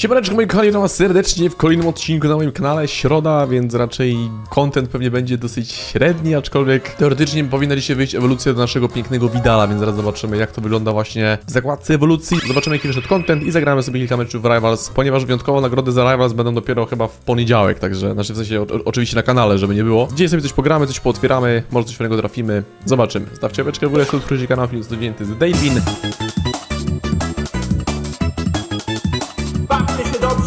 Siemaneczko moi kochani, witam was serdecznie w kolejnym odcinku na moim kanale. Środa, więc raczej content pewnie będzie dosyć średni, aczkolwiek teoretycznie powinna dzisiaj wyjść ewolucja do naszego pięknego Widala, więc zaraz zobaczymy jak to wygląda właśnie w zakładce ewolucji. Zobaczymy jaki wyszedł content i zagramy sobie kilka meczów w Rivals, ponieważ wyjątkowo nagrody za Rivals będą dopiero chyba w poniedziałek, także, znaczy w sensie o, oczywiście na kanale, żeby nie było. Dzisiaj sobie coś pogramy, coś pootwieramy, może coś fajnego trafimy, zobaczymy. Stawcie łapeczkę w górę, subskrybujcie kanał, film zdjęty z Dailin.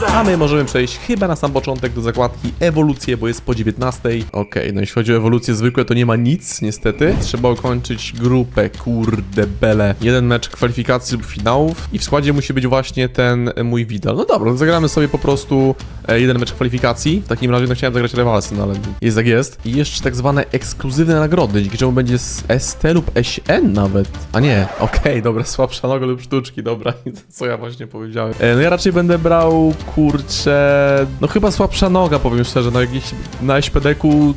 A my możemy przejść chyba na sam początek do zakładki ewolucje, bo jest po 19. Okej, no jeśli chodzi o ewolucje zwykłe, to nie ma nic, niestety. Trzeba ukończyć grupę, kurde bele. Jeden mecz kwalifikacji lub finałów i w składzie musi być właśnie ten mój Vidal. No dobra, to zagramy sobie po prostu e, jeden mecz kwalifikacji. W takim razie no chciałem zagrać rewalsy, no ale jest jak jest. I jeszcze tak zwane ekskluzywne nagrody, dzięki czemu będzie z ST lub SN nawet. A nie, okej, dobra, słabsza noga lub sztuczki, dobra, co ja właśnie powiedziałem. E, no ja raczej będę brał, kurczę, no chyba słabsza noga, powiem szczerze, no jakiś na SPD-ku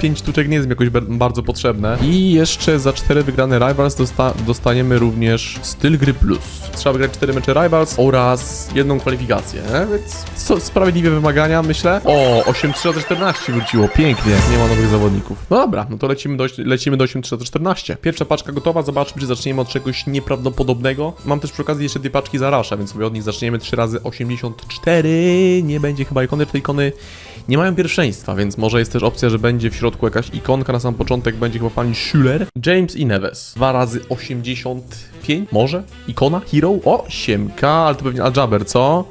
5 sztuczek nie jest mi jakoś bardzo potrzebne. I jeszcze za 4 wygrane Rivals dosta dostaniemy również styl gry plus. Trzeba wygrać 4 mecze Rivals oraz jedną kwalifikację, więc so, sprawiedliwe wymagania, myślę. O, 8-3-14 wróciło, pięknie, nie ma nowych zawodników. No dobra, no to lecimy do, lecimy do 8-3-14. Pierwsza paczka gotowa, zobaczmy, czy zaczniemy od czegoś nieprawdopodobnego. Mam też przy okazji jeszcze dwie paczki za Rasha, więc sobie od nich zaczniemy 3 razy 84. Nie będzie chyba ikony, te ikony nie mają pierwszeństwa, więc może jest też opcja, że będzie w środku jakaś ikonka na sam początek, będzie chyba pani Schuller. James i Neves. Dwa razy 85, może? Ikona? Hero? O, siemka, ale to pewnie Aljaber, co?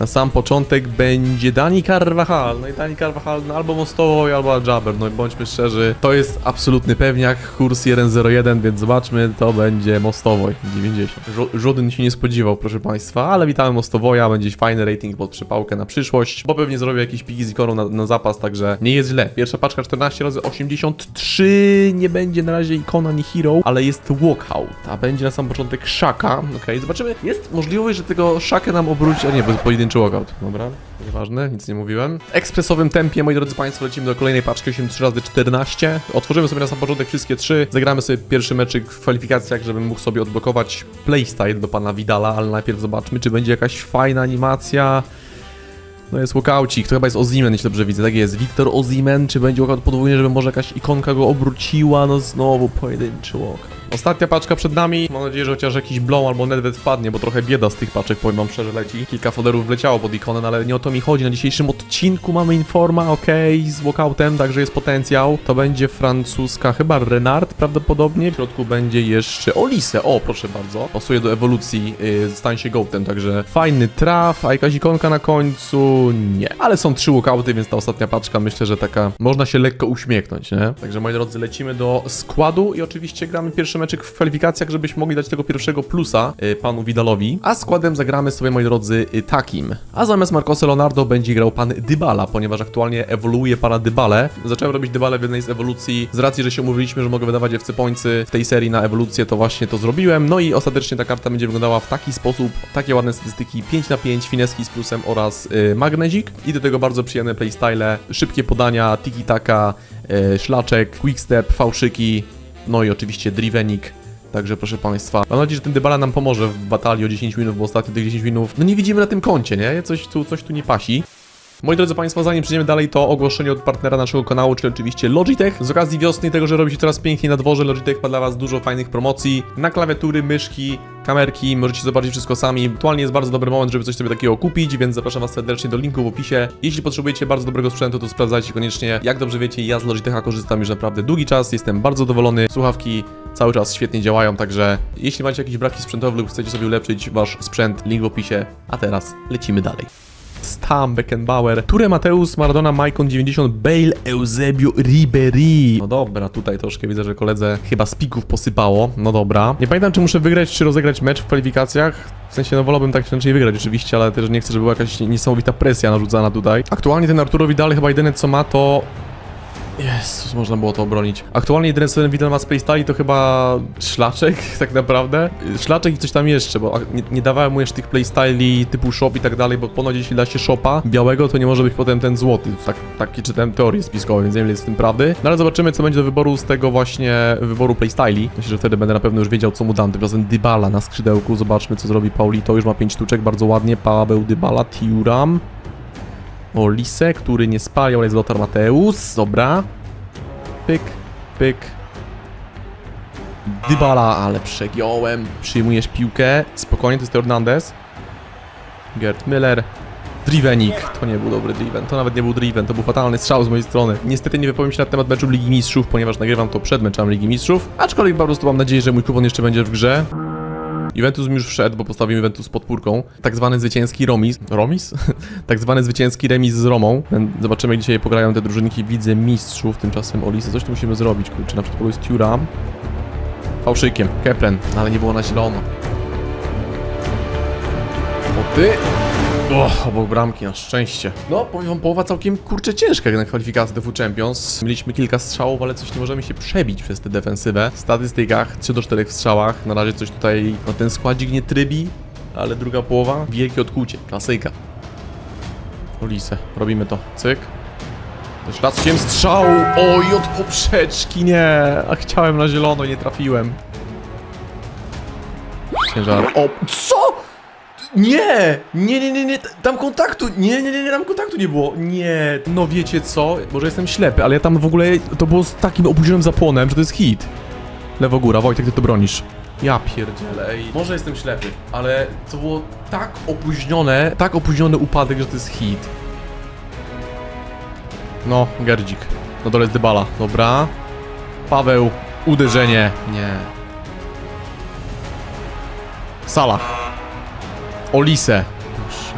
Na sam początek będzie Dani Carvajal. No i Dani Carvajal no albo Mostowo, albo Aljaber. No i bądźmy szczerzy, to jest absolutny pewniak. Kurs 1.01, więc zobaczmy, to będzie Mostowoj 90. Żo- Żaden się nie spodziewał, proszę Państwa, ale witamy Mostowoja. Będzie fajny rating pod przypałkę na przyszłość, bo pewnie zrobię jakieś piki z ikoną na, na zapas, także nie jest źle. Pierwsza paczka 14 razy 83. Nie będzie na razie ikona ani hero, ale jest walkout. A będzie na sam początek Shaka. Okej, zobaczymy. Jest możliwość, że tego Shakę nam obróci. A nie, bo jest pojedynczy walkout. Dobra, nieważne, nic nie mówiłem. W ekspresowym tempie, moi drodzy Państwo, lecimy do kolejnej paczki 83 razy 14. Otworzymy sobie na sam początek wszystkie trzy. Zagramy sobie pierwszy meczyk w kwalifikacjach, żebym mógł sobie odblokować playstyle do pana Vidala, ale najpierw zobaczmy, czy będzie jakaś fajna animacja. No jest walkaucik, to chyba jest Ozimen, jeśli dobrze widzę. Tak jest, Wiktor Ozimen, czy będzie walkout podwójny, żeby może jakaś ikonka go obróciła? No znowu pojedynczy walkout. Ostatnia paczka przed nami. Mam nadzieję, że chociaż jakiś blow albo nedwet wpadnie, bo trochę bieda z tych paczek, powiem wam szczerze, leci. Kilka foderów wleciało pod ikonę, no ale nie o to mi chodzi. Na dzisiejszym odcinku mamy informa, okej, z walkoutem, także jest potencjał. To będzie francuska, chyba Renard prawdopodobnie. W środku będzie jeszcze Olise. O, proszę bardzo. Pasuje do ewolucji, yy, stań się gołtem, także fajny traf, a jakaś ikonka na końcu? Nie. Ale są trzy walkouty, więc ta ostatnia paczka myślę, że taka można się lekko uśmiechnąć, nie? Także moi drodzy, lecimy do składu i oczywiście gramy pierwszy meczek w kwalifikacjach, żebyśmy mogli dać tego pierwszego plusa y, panu Vidalowi. A składem zagramy sobie, moi drodzy, y, takim. A zamiast Marcosa Leonardo będzie grał pan Dybala, ponieważ aktualnie ewoluuje pana Dybale. Zacząłem robić Dybale w jednej z ewolucji. Z racji, że się umówiliśmy, że mogę wydawać FC Pońcy w tej serii na ewolucję, to właśnie to zrobiłem. No i ostatecznie ta karta będzie wyglądała w taki sposób, takie ładne statystyki 5 na 5, fineski z plusem oraz y, magnezik. I do tego bardzo przyjemne playstyle, szybkie podania, tiki-taka, y, szlaczek, quickstep, fałszyki, no i oczywiście drivenik. Także proszę Państwa, mam nadzieję, że ten Dybala nam pomoże w batalii o 10 minut, bo ostatnio tych 10 minut, no nie widzimy na tym koncie, nie? Coś tu, coś tu nie pasi. Moi drodzy Państwo, zanim przejdziemy dalej, to ogłoszenie od partnera naszego kanału, czyli oczywiście Logitech. Z okazji wiosny i tego, że robi się coraz piękniej na dworze, Logitech ma dla Was dużo fajnych promocji na klawiatury, myszki, kamerki, możecie zobaczyć wszystko sami. Aktualnie jest bardzo dobry moment, żeby coś sobie takiego kupić, więc zapraszam Was serdecznie do linku w opisie. Jeśli potrzebujecie bardzo dobrego sprzętu, to sprawdzajcie koniecznie. Jak dobrze wiecie, ja z Logitecha korzystam już naprawdę długi czas, jestem bardzo zadowolony. Słuchawki cały czas świetnie działają, także jeśli macie jakieś braki sprzętowe lub chcecie sobie ulepszyć Wasz sprzęt, link w opisie. A teraz lecimy dalej. Stam, Beckenbauer, Ture Mateus, Maradona, Maicon 90, Bale, Eusebio, Ribery. No dobra, tutaj troszkę widzę, że koledze chyba z pików posypało. No dobra. Nie pamiętam, czy muszę wygrać, czy rozegrać mecz w kwalifikacjach. W sensie, no wolałbym tak inaczej wygrać oczywiście, ale też nie chcę, żeby była jakaś niesamowita presja narzucana tutaj. Aktualnie ten Arturo Vidal chyba jedyne co ma to Jezus, można było to obronić. Aktualnie jedyny co ten Widal ma z playstyle to chyba szlaczek, tak naprawdę. Szlaczek i coś tam jeszcze, bo nie, nie dawałem mu jeszcze tych playstyli typu shop i tak dalej, bo ponoć jeśli da się shopa białego, to nie może być potem ten złoty. Tak, takie czytałem teorie spiskowe, więc nie wiem jest w tym prawdy. No ale zobaczymy co będzie do wyboru z tego właśnie wyboru playstyli. Myślę, że wtedy będę na pewno już wiedział co mu dam. Tymczasem Dybala na skrzydełku, zobaczmy co zrobi Paulito. Już ma 5 sztuczek, bardzo ładnie. Paweł Dybala, Tiuram. Olise, który nie spalił, ale jest Lothar Mateus. Dobra. Pyk, pyk. Dybala, ale przegiąłem. Przyjmujesz piłkę. Spokojnie, to jest Hernandez. Gerd Miller. Drivenik. To nie był dobry driven. To nawet nie był driven. To był fatalny strzał z mojej strony. Niestety nie wypowiem się na temat meczu Ligi Mistrzów, ponieważ nagrywam to przed meczem Ligi Mistrzów. Aczkolwiek po prostu mam nadzieję, że mój kupon jeszcze będzie w grze. Juventus już wszedł, bo postawiłem Juventus z podpórką. Tak zwany zwycięski remis. Romis? tak zwany zwycięski remis z Romą. Zobaczymy, jak dzisiaj pograją te drużynki Widzę Mistrzów. Tymczasem Olisa. Coś tu musimy zrobić, kurczę. Na przykład jest Turam. Fałszykiem. Keplen. No, ale nie było na zielono. O ty! O, obok bramki, na szczęście. No, powiem wam, połowa całkiem kurczę ciężka jak na kwalifikacje do Champions. Mieliśmy kilka strzałów, ale coś nie możemy się przebić przez tę defensywę. W statystykach 3 do 4 w strzałach. Na razie coś tutaj, no ten składzik nie trybi, ale druga połowa, wielkie odkucie, klasyka. Ulisę, robimy to. Cyk. Raz strzał! Oj, od poprzeczki, nie! A chciałem na zielono, nie trafiłem. Ciężar. O, co? Nie! Nie, nie, nie, nie, tam kontaktu, nie, nie, nie, nie, tam kontaktu nie było, nie. No wiecie co, może jestem ślepy, ale ja tam w ogóle, to było z takim opóźnionym zapłonem, że to jest hit. Lewo góra, Wojtek, ty to bronisz. Ja pierdzielę, ej. Może jestem ślepy, ale to było tak opóźnione, tak opóźniony upadek, że to jest hit. No, Gerdzik. Na dole Dybala, dobra. Paweł, uderzenie. Nie. Sala. Olise. Proszę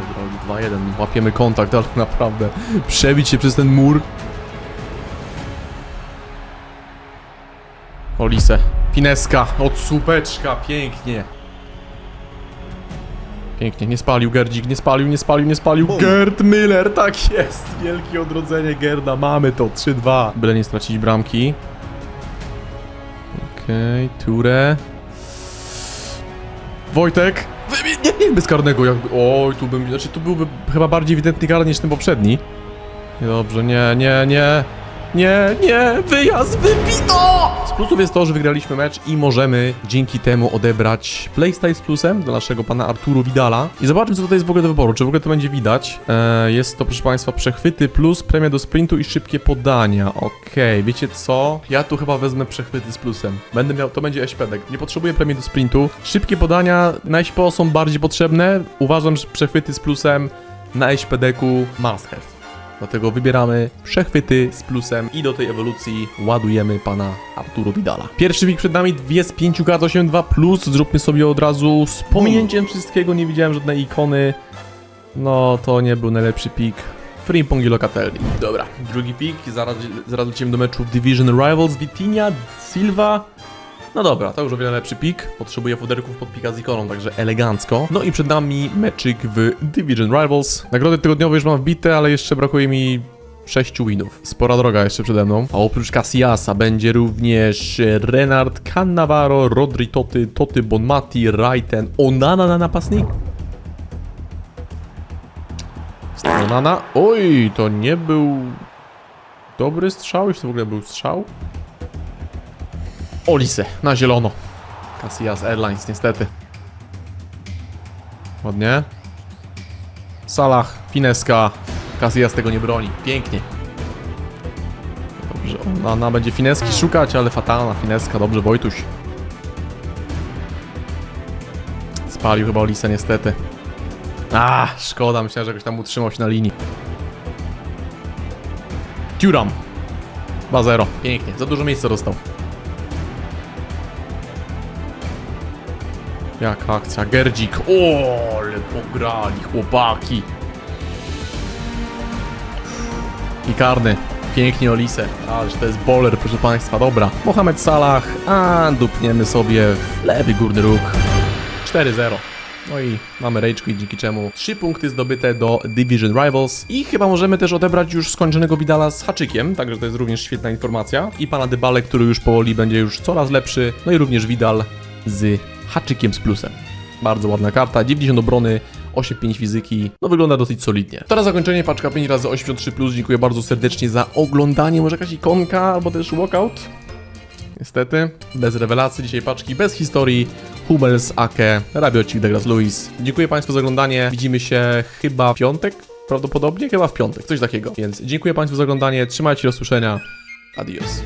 drogi, 2-1. Łapiemy kontakt, ale naprawdę przebić się przez ten mur. Olise. Fineska. Od słupeczka. Pięknie. Pięknie. Nie spalił Gerdzik. Nie spalił, nie spalił, nie spalił. Gerd Miller. Tak jest. Wielkie odrodzenie Gerda. Mamy to. 3-2. Byle nie stracić bramki. Okej, okay, Ture. Wojtek. Nie, nie, bez karnego jakby. Oj, tu bym. Znaczy, tu byłby chyba bardziej ewidentny karny niż ten poprzedni. Dobrze, nie, nie, nie. Nie, nie, wyjazd wybito! Z plusów jest to, że wygraliśmy mecz i możemy dzięki temu odebrać playstyle z plusem do naszego pana Arturu Vidala. I zobaczmy, co tutaj jest w ogóle do wyboru, czy w ogóle to będzie widać. E, jest to, proszę państwa, przechwyty plus, premia do sprintu i szybkie podania. Okej, wiecie co? Ja tu chyba wezmę przechwyty z plusem. Będę miał, to będzie eśpedek. Nie potrzebuję premii do sprintu. Szybkie podania na są bardziej potrzebne. Uważam, że przechwyty z plusem na SPDku must have. Dlatego wybieramy przechwyty z plusem i do tej ewolucji ładujemy pana Arturo Vidala. Pierwszy wik przed nami, dwie z 5 kart 8.2 plus. Zróbmy sobie od razu z pominięciem wszystkiego, nie widziałem żadnej ikony. No, to nie był najlepszy pik. Frimpong i Locatelli. Dobra, drugi pik, zaraz, zaraz lecimy do meczu Division Rivals, Vitinha, Silva. No dobra, to już o wiele lepszy pik. Potrzebuję foderków pod pika z ikoną, także elegancko. No i przed nami meczyk w Division Rivals. Nagrody tygodniowe już mam wbite, ale jeszcze brakuje mi 6 winów. Spora droga jeszcze przede mną. A oprócz Casillasa będzie również Renard, Cannavaro, Rodri Toty, Toty Bonmati, Raiten, Onana na napastnik. Onana. Oj, to nie był dobry strzał, jeśli to w ogóle był strzał. Olise, na zielono. Casillas Airlines, niestety. Ładnie. Salah, Fineska. Casillas tego nie broni. Pięknie. Dobrze, ona będzie Fineski szukać, ale fatalna Fineska. Dobrze, Wojtuś. Spalił chyba Olise, niestety. A, szkoda, myślałem, że jakoś tam utrzymał się na linii. Turam. 2-0. Pięknie, za dużo miejsca dostał. Jaka akcja? Gerdzik. O, ale pograli chłopaki. I karny. Pięknie Olise. Ależ to jest bowler, proszę państwa. Dobra. Mohamed Salah. A dupniemy sobie w lewy górny róg. 4-0. No i mamy Rage Quit, dzięki czemu 3 punkty zdobyte do Division Rivals. I chyba możemy też odebrać już skończonego Vidala z haczykiem, także to jest również świetna informacja. I pana Dybale, który już powoli będzie już coraz lepszy. No i również Vidal z haczykiem z plusem. Bardzo ładna karta, 90 obrony, 8-5 fizyki, no wygląda dosyć solidnie. Teraz zakończenie, paczka 5 razy 83+, dziękuję bardzo serdecznie za oglądanie, może jakaś ikonka, albo też walkout? Niestety, bez rewelacji dzisiaj paczki, bez historii, Hummels, Ake, Rabiocik, Douglas Lewis. Dziękuję Państwu za oglądanie, widzimy się chyba w piątek, prawdopodobnie, chyba w piątek, coś takiego. Więc dziękuję Państwu za oglądanie, trzymajcie się, do usłyszenia, adios.